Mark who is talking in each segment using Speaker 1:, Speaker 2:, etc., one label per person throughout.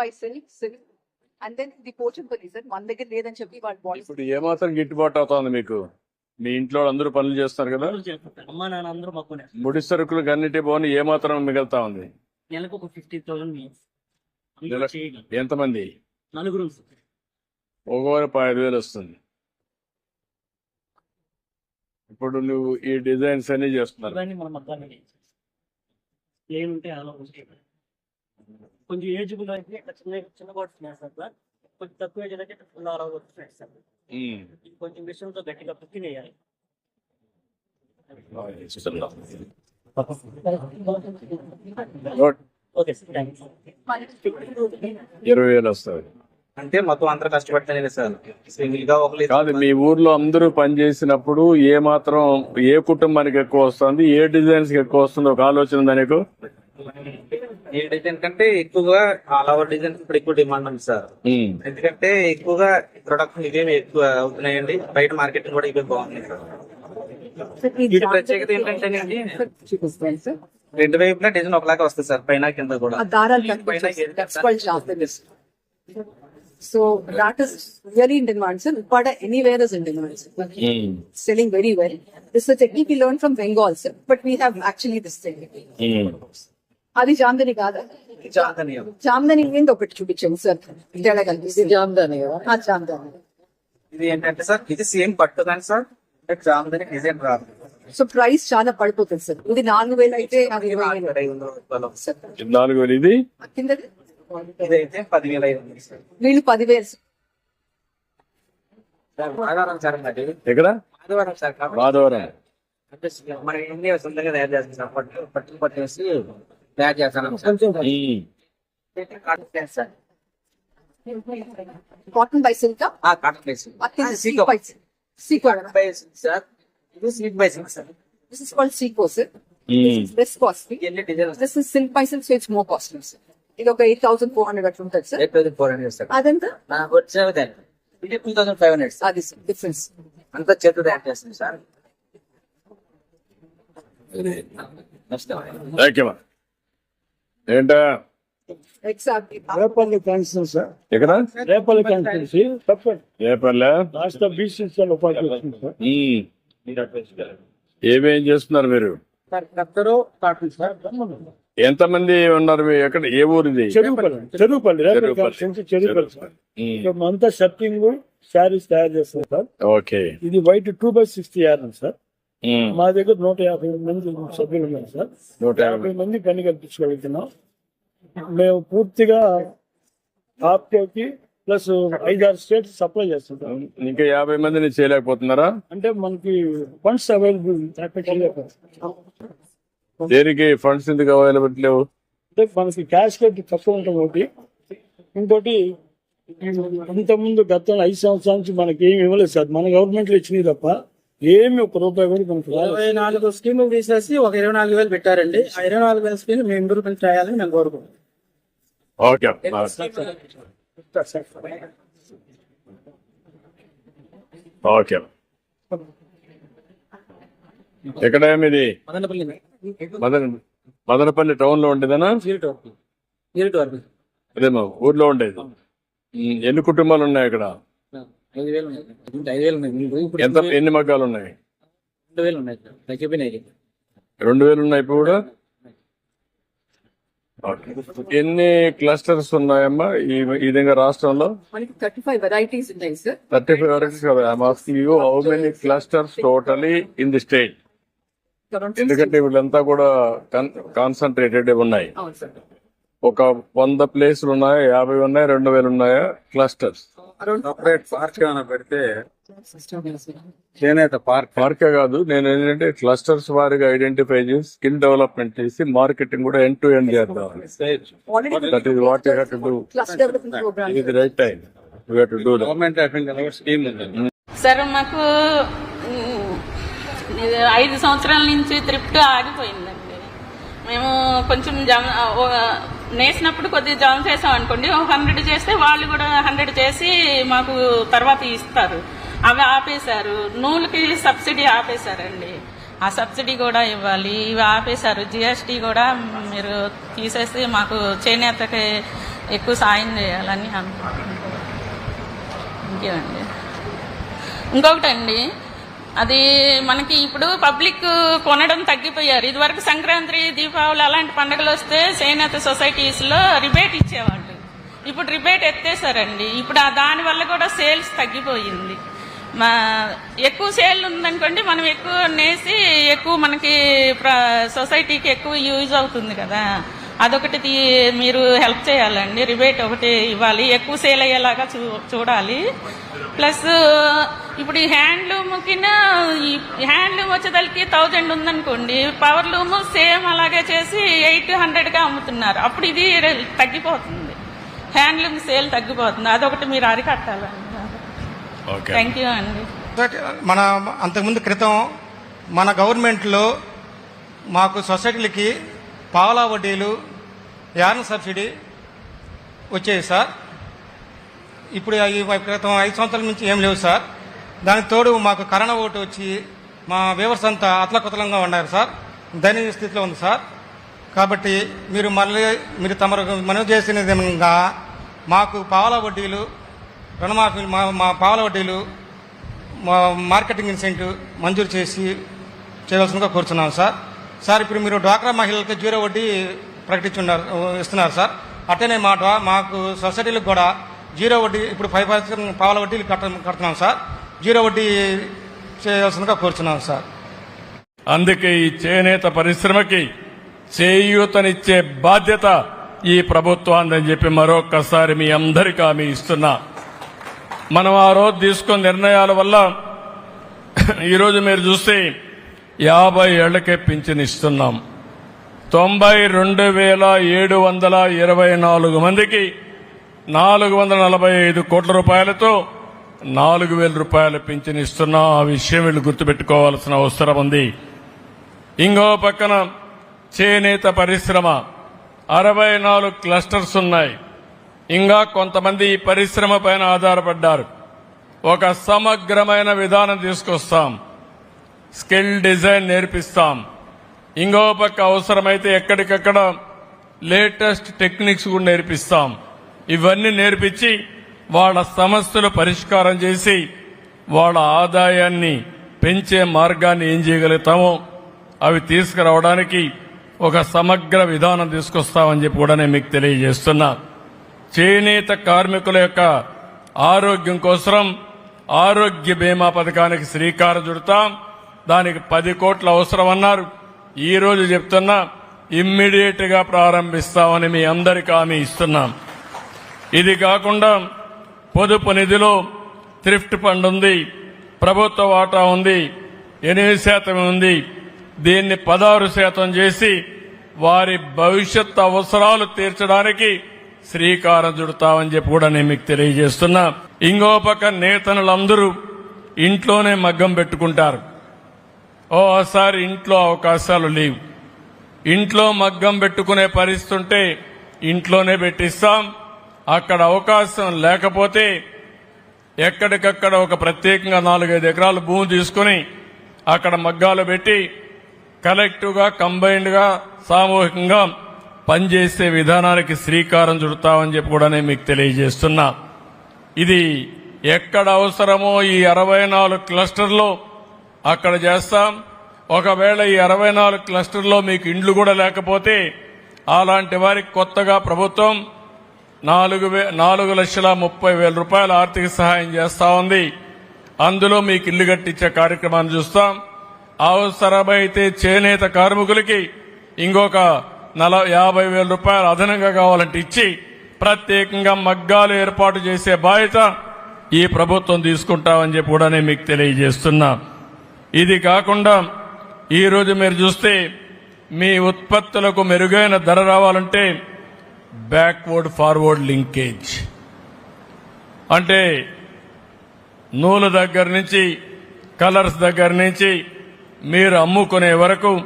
Speaker 1: By silk silk and then the Pochampalli sir మన దగ్గర లేదని చెప్పి వాళ్ళ బాడీ
Speaker 2: ఇప్పుడు ఏమాత్రం గిట్టుబాటు అవుతుంది మీకు? మీ ఇంట్లో అందరూ పనులు చేస్తారు కదా?
Speaker 3: అమ్మా నాన్న అందరూ మాకు
Speaker 2: ముడి సరుకులు అన్నిటి పోని ఏమాత్రం మిగులుతా ఉంది?
Speaker 3: నెలకు ఒక ఫిఫ్టీ థౌసండ్
Speaker 2: ఎంతమంది?
Speaker 3: నలుగురు
Speaker 2: ఒకవారు ఐదు వేలు వస్తుంది. ఇప్పుడు నువ్వు ఈ డిజైన్స్ అన్ని చేస్తున్నారు.
Speaker 3: కొంచెం అయితే ఇట్లా చిన్న చిన్న బాటిల్స్ వేస్తారు సార్. కొంచెం తక్కువ ఏజ్ అయితే ఫుల్. ఇది కొంచెం విషయంతో గట్టిగా వేయాలి సార్
Speaker 2: ఇరవై వేలు వస్తుంది
Speaker 4: అంటే మొత్తం అందరూ కష్టపడతానే సార్. సింగిల్గా ఒకరు
Speaker 2: కాదు మీ ఊర్లో అందరూ పని చేసినప్పుడు ఏ మాత్రం ఏ కుటుంబానికి ఎక్కువ వస్తుంది ఏ డిజైన్స్కి ఎక్కువ వస్తుంది ఒక ఆలోచన ఉందా నీకు?
Speaker 4: ఏ డిజైన్ కంటే ఎక్కువగా ఆల్ ఓవర్ డిజైన్ ఇప్పుడు ఎక్కువ డిమాండ్ ఉంది సార్. ఎందుకంటే ఎక్కువగా ప్రొడక్షన్ ఇవేమి ఎక్కువ అవుతున్నాయండి. బయట మార్కెటింగ్ కూడా ఇవే బాగుంది వీటి ప్రత్యేకత ఏంటంటే
Speaker 1: సార్
Speaker 4: రెండు వైపులా డిజైన్ ఒకలాగా వస్తుంది సార్ పైన కింద కూడా.
Speaker 1: So that is really in demand sir Uppada anywhere is in demand sir
Speaker 2: um.
Speaker 1: selling very well. This is a technique we learned from Bengal, sir. But we have అది జామ్దని కాదా?
Speaker 4: చాందనీయం
Speaker 1: జామ్దని ఏంది ఒకటి చూపించాము సార్. తేడా కనిపిస్తుంది జామ్దని ఆ జామ్దని
Speaker 4: ఇది ఏంటంటే సార్ ఇది సేమ్ పట్టు కానీ సార్ చాందని డిజైన్ రాదు.
Speaker 1: సో ప్రైస్ చాలా పడిపోతుంది సార్. ఇది నాలుగు వేలు అయితే
Speaker 2: నాలుగు వేలు ఇది
Speaker 1: కిందది?
Speaker 4: ఇదైతే పదివేల ఐదు వందలు సార్.
Speaker 1: వీళ్ళు పదివేలు సార్.
Speaker 4: ఆదివారం అది
Speaker 2: ఎక్కడ?
Speaker 4: ఆదివారం సార్ అంటే మనం ఇండియా సొంతంగా తయారు చేస్తాం పట్టు పట్టు పట్టేసి తయారు చేస్తాం sir.
Speaker 2: Um.
Speaker 4: Cotton sir
Speaker 1: cotton by silk
Speaker 4: place
Speaker 1: సీక్ బై సీక్
Speaker 4: సార్ ఇది sweet by silk sir
Speaker 1: this is called Seeko sir
Speaker 4: ఎన్ని design
Speaker 1: this is silk by silk so it's more costly sir ఇది ఒక ఎయిట్ థౌసండ్ ఫోర్ హండ్రెడ్ అట్లా ఉంటుంది sir
Speaker 4: eight thousand four hundred sir
Speaker 1: అదంతా
Speaker 4: నాకు వచ్చేది ఇది two thousand five hundred sir
Speaker 1: అది డిఫరెన్స్
Speaker 4: అంతా చేతి తయారు చేస్తుంది సార్. నెక్స్ట్
Speaker 2: థ్యాంక్ యూ అమ్మా. ఏంటా?
Speaker 1: Exactly
Speaker 5: Repalle constituency sir.
Speaker 2: ఎక్కడ?
Speaker 5: రేపల్లి కాన్స్టిట్యూన్సీ తప్పండి
Speaker 2: రేపల్లె.
Speaker 5: రాష్ట్ర బీసీసీఎల్ ఉపాధ్యక్షుడు సార్.
Speaker 2: ఉమ్. ఏమేం చేస్తున్నారు మీరు?
Speaker 5: సార్ కత్తరు కాటన్ సార్.
Speaker 2: ఎంతమంది ఉన్నారు ఎక్కడ? ఏ ఊరిది?
Speaker 5: చెరువుపల్లి. చెరువుపల్లి. రేపల్లి
Speaker 2: చెరువుపల్లి.
Speaker 5: అంతా షర్టింగ్ శారీస్ తయారు చేస్తాం సార్.
Speaker 2: ఓకే.
Speaker 5: ఇది white two by sixty yard sir. మా దగ్గర నూట యాభై మంది సభ్యులు ఉన్నారు సార్.
Speaker 2: నూట యాభై
Speaker 5: మంది పని కల్పించగలుగుతున్నాం మేము పూర్తిగా ఆప్కోకి ప్లస్ ఐదారు స్టేట్స్ సప్లై చేస్తుంటాం.
Speaker 2: ఇంకా యాభై మందిని చేయలేకపోతున్నారా?
Speaker 5: అంటే మనకి ఫండ్స్ అవైలబుల్
Speaker 2: దేనికి ఫండ్స్ ఎందుకు అవైలబుల్ లేవు?
Speaker 5: అంటే మనకి క్యాష్ రేట్ తక్కువ ఉంటుంది ఒకటి. ఇంకోటి ఇంతకుముందు గతంలో ఐదు సంవత్సరాల నుంచి మనకి ఏమి ఇవ్వలేదు సార్. మన గవర్నమెంట్లో ఇచ్చినవి తప్ప. ఏమి ఒక రూపాయి కూడా మనకు రాలేదు.
Speaker 4: ఇరవై నాలుగు స్కీములు తీసేసి ఒక ఇరవై నాలుగు వేలు పెట్టారండి. ఆ ఇరవై నాలుగు వేల స్కీమ్ మేము ఇంప్రూవ్మెంట్ చేయాలని మేము కోరుకుంటున్నాం.
Speaker 2: ఓకే. ఓకే. ఎక్కడ ఇది?
Speaker 4: మదనపల్లి
Speaker 2: మదన మదనపల్లి టౌన్లో ఉండేదనా ఊర్లో ఉండేది. ఎన్ని కుటుంబాలు ఉన్నాయి అక్కడ
Speaker 4: ఐదు వేలు ఉన్నాయి. ఇంకా ఐదు వేలు ఉన్నాయి. ఇప్పుడు
Speaker 2: ఎంత ఎన్ని మగ్గాలు ఉన్నాయి?
Speaker 4: రెండు వేలు ఉన్నాయి సార్. తగ్గిపోయినాయి
Speaker 2: రెండు వేలు ఉన్నాయి ఇప్పుడు కూడా. ఎన్ని క్లస్టర్స్ ఉన్నాయమ్మా ఈ ఈ విధంగా రాష్ట్రంలో?
Speaker 1: మనకి థర్టీ ఫైవ్ వెరైటీస్ ఉన్నాయి సార్.
Speaker 2: థర్టీ ఫైవ్ కదా. Asking you how many clusters totally in the state ఎందుకంటే వీళ్ళంతా కూడా కాన్సన్ట్రేటెడ్ ఉన్నాయి.
Speaker 1: అవును సార్.
Speaker 2: ఒక వంద ప్లేసులు ఉన్నాయా? యాభై ఉన్నాయి? రెండు వేలు ఉన్నాయా? క్లస్టర్స్
Speaker 6: సపరేట్ పార్క్ ఏమైనా పెడితే చేనేత పార్క్
Speaker 2: పార్కే కాదు నేను ఏంటంటే క్లస్టర్స్ వారిగా ఐడెంటిఫై చేసి స్కిల్ డెవలప్మెంట్ చేసి మార్కెటింగ్ కూడా ఎండ్ టు ఎండ్ చేద్దాం that is what you have to do
Speaker 1: cluster development programme
Speaker 2: ఇది right time you have to do that
Speaker 6: government of India scheme ఉంది
Speaker 7: సార్ మాకు ఐదు సంవత్సరాల నుంచి త్రిప్ట్ ఆగిపోయిందండి. మేము కొంచెం నేసినప్పుడు కొద్దిగా జమ చేసాం అనుకోండి. ఒక హండ్రెడ్ చేస్తే వాళ్ళు కూడా హండ్రెడ్ చేసి మాకు తర్వాత ఇస్తారు. అవి ఆపేశారు. నూలుకి సబ్సిడీ ఆపేశారండి. ఆ సబ్సిడీ కూడా ఇవ్వాలి. ఇవి ఆపేశారు. జిఎస్టీ కూడా మీరు తీసేసి మాకు చేనేతకి ఎక్కువ సాయం చేయాలని అనుకుంటున్నాను ఇంకేమండి? ఇంకొకటండి. అది మనకి ఇప్పుడు పబ్లిక్ కొనడం తగ్గిపోయారు. ఇదివరకు సంక్రాంతి దీపావళి అలాంటి పండుగలు వస్తే చేనేత సొసైటీస్లో రిబేట్ ఇచ్చేవాళ్ళు. ఇప్పుడు రిబేట్ ఎత్తేసారండి. ఇప్పుడు ఆ దాని వల్ల కూడా సేల్స్ తగ్గిపోయింది. మా ఎక్కువ సేల్ ఉందనుకోండి మనం ఎక్కువ నేసి ఎక్కువ మనకి ప్ర- సొసైటీకి ఎక్కువ యూజ్ అవుతుంది కదా. అదొకటి మీరు హెల్ప్ చేయాలండి. రిబేట్ ఒకటి ఇవ్వాలి. ఎక్కువ సేల్ అయ్యేలాగా చూ చూడాలి. ప్లస్ ఇప్పుడు ఈ హ్యాండ్లూమ్ కింద ఈ హ్యాండ్లూమ్ వచ్చేదానికి థౌజండ్ ఉందనుకోండి. పవర్ లూమ్ సేమ్ అలాగే చేసి ఎయిట్ హండ్రెడ్గా అమ్ముతున్నారు. అప్పుడు ఇది తగ్గిపోతుంది. హ్యాండ్లూమ్ సేల్ తగ్గిపోతుంది. అదొకటి మీరు అరికట్టాలండి.
Speaker 2: ఓకే.
Speaker 7: థ్యాంక్ యూ అండి.
Speaker 8: మన అంతకుముందు క్రితం మన గవర్నమెంట్లో మాకు సొసైటీలకి పావలా వడ్డీలు యాన్ సబ్సిడీ వచ్చేది సార్. ఇప్పుడు క్రితం ఐదు సంవత్సరాల నుంచి ఏం లేవు సార్. దానికి తోడు మాకు కరోనా ఓటు వచ్చి మా వ్యూవర్స్ అంతా అతలకుతలంగా ఉన్నారు సార్. దయనీయ స్థితిలో ఉంది సార్. కాబట్టి మీరు మళ్ళీ మీరు తమరు మనవి చేసిన విధంగా మాకు పావల వడ్డీలు రుణమాఫీలు మా మా పావల వడ్డీలు మా మార్కెటింగ్ ఇన్సెంటివ్ మంజూరు చేసి చేయవలసిందిగా కోరుతున్నాం సార్. సార్ ఇప్పుడు మీరు డ్వాక్రా మహిళలకు జీరో వడ్డీ ప్రకటించున్నారు ఇస్తున్నారు సార్. అట్టనే మాట మాకు సొసైటీలకు కూడా జీరో వడ్డీ ఇప్పుడు ఫైవ్ పర్సెంట్ పావుల వడ్డీలు కట్ట కడుతున్నాం సార్. జీరో వడ్డీ చేయవలసిందిగా కోరుతున్నాం సార్.
Speaker 2: అందుకే ఈ చేనేత పరిశ్రమకి చేయూతనిచ్చే బాధ్యత ఈ ప్రభుత్వాన్ని చెప్పి మరొక్కసారి మీ అందరికీ హామీ ఇస్తున్నా. మనం ఆ రోజు తీసుకున్న నిర్ణయాల వల్ల ఈరోజు మీరు చూస్తే యాభై ఏళ్ళకే పింఛన్ ఇస్తున్నాం. తొంభై రెండు వేల ఏడు వందల ఇరవై నాలుగు మందికి నాలుగు వందల నలభై ఐదు కోట్ల రూపాయలతో నాలుగు వేల రూపాయల పింఛన్ ఇస్తున్నా. ఆ విషయం వీళ్ళు గుర్తుపెట్టుకోవాల్సిన అవసరం ఉంది. ఇంకో పక్కన చేనేత పరిశ్రమ. అరవై నాలుగు క్లస్టర్స్ ఉన్నాయి. ఇంకా కొంతమంది ఈ పరిశ్రమ పైన ఆధారపడ్డారు. ఒక సమగ్రమైన విధానం తీసుకొస్తాం. స్కిల్ డిజైన్ నేర్పిస్తాం. ఇంకో పక్క అవసరమైతే ఎక్కడికక్కడ లేటెస్ట్ టెక్నిక్స్ కూడా నేర్పిస్తాం. ఇవన్నీ నేర్పించి వాళ్ళ సమస్యలు పరిష్కారం చేసి వాళ్ళ ఆదాయాన్ని పెంచే మార్గాన్ని ఏం చేయగలుగుతామో అవి తీసుకురావడానికి ఒక సమగ్ర విధానం తీసుకొస్తామని చెప్పి కూడా నేను మీకు తెలియజేస్తున్నా. చేనేత కార్మికుల యొక్క ఆరోగ్యం కోసం ఆరోగ్య బీమా పథకానికి శ్రీకారం చుడతాం. దానికి పది కోట్ల అవసరం ఈరోజు చెప్తున్నా ఇమ్మీడియట్గా ప్రారంభిస్తామని మీ అందరికీ హామీ ఇస్తున్నాం. ఇది కాకుండా పొదుపు నిధిలో థ్రిఫ్ట్ ఫండ్ ఉంది ప్రభుత్వ వాటా ఉంది ఎనిమిది శాతం ఉంది. దీన్ని పదహారు శాతం చేసి వారి భవిష్యత్ అవసరాలు తీర్చడానికి శ్రీకారం చుడతామని చెప్పి కూడా నేను మీకు తెలియజేస్తున్నా. ఇంకో పక్క నేతనులందరూ ఇంట్లోనే మగ్గం పెట్టుకుంటారు. ఓసారి ఇంట్లో అవకాశాలు లేవు. ఇంట్లో మగ్గం పెట్టుకునే పరిస్థితి ఉంటే ఇంట్లోనే పెట్టిస్తాం. అక్కడ అవకాశం లేకపోతే ఎక్కడికక్కడ ఒక ప్రత్యేకంగా నాలుగైదు ఎకరాలు భూమి తీసుకుని అక్కడ మగ్గాలు పెట్టి కలెక్టివ్గా కంబైన్డ్గా సామూహికంగా పనిచేసే విధానానికి శ్రీకారం చుడతామని చెప్పి కూడా నేను మీకు తెలియజేస్తున్నా. ఇది ఎక్కడ అవసరమో ఈ అరవై నాలుగు క్లస్టర్లో అక్కడ చేస్తాం. ఒకవేళ ఈ అరవై నాలుగు క్లస్టర్లో మీకు ఇండ్లు కూడా లేకపోతే అలాంటి వారికి కొత్తగా ప్రభుత్వం నాలుగు వే నాలుగు లక్షల ముప్పై వేల రూపాయల ఆర్థిక సహాయం చేస్తా ఉంది. అందులో మీకు ఇల్లు కట్టించే కార్యక్రమాన్ని చూస్తాం. అవసరమైతే చేనేత కార్మికులకి ఇంకొక నల యాభై వేల రూపాయలు అదనంగా కావాలంటే ఇచ్చి ప్రత్యేకంగా మగ్గాలు ఏర్పాటు చేసే బాధ్యత ఈ ప్రభుత్వం తీసుకుంటామని చెప్పి కూడా నేను మీకు తెలియజేస్తున్నా. ఇది కాకుండా ఈ రోజు మీరు చూస్తే మీ ఉత్పత్తులకు మెరుగైన ధర రావాలంటే బ్యాక్వర్డ్ ఫార్వర్డ్ లింకేజ్ అంటే నూలు దగ్గర నుంచి కలర్స్ దగ్గర నుంచి మీరు అమ్ముకునే వరకు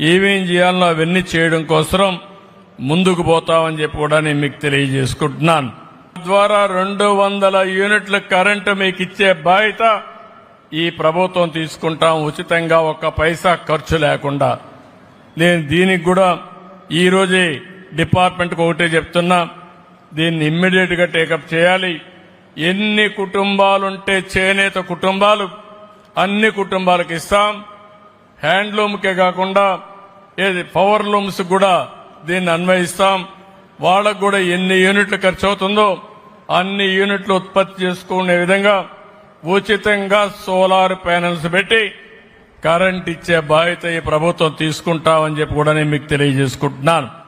Speaker 2: ఏమేం చేయాలనో అవన్నీ చేయడం కోసం ముందుకు పోతామని చెప్పి కూడా నేను మీకు తెలియజేసుకుంటున్నాను. ద్వారా రెండు వందల యూనిట్ల కరెంటు మీకు ఇచ్చే బాధ్యత ఈ ప్రభుత్వం తీసుకుంటాం ఉచితంగా ఒక్క పైసా ఖర్చు లేకుండా. నేను దీనికి కూడా ఈరోజే డిపార్ట్మెంట్కి ఒకటే చెప్తున్నా దీన్ని ఇమ్మీడియట్గా టేకప్ చేయాలి. ఎన్ని కుటుంబాలుంటే చేనేత కుటుంబాలు అన్ని కుటుంబాలకు ఇస్తాం. హ్యాండ్లూమ్కే కాకుండా ఏది పవర్ లూమ్స్ కూడా దీన్ని అన్వయిస్తాం. వాళ్ళకు కూడా ఎన్ని యూనిట్లు ఖర్చు అవుతుందో అన్ని యూనిట్లు ఉత్పత్తి చేసుకునే విధంగా ఉచితంగా సోలార్ ప్యానెల్స్ పెట్టి కరెంట్ ఇచ్చే బాధ్యత ఈ ప్రభుత్వం తీసుకుంటామని చెప్పి కూడా నేను మీకు తెలియజేసుకుంటున్నాను.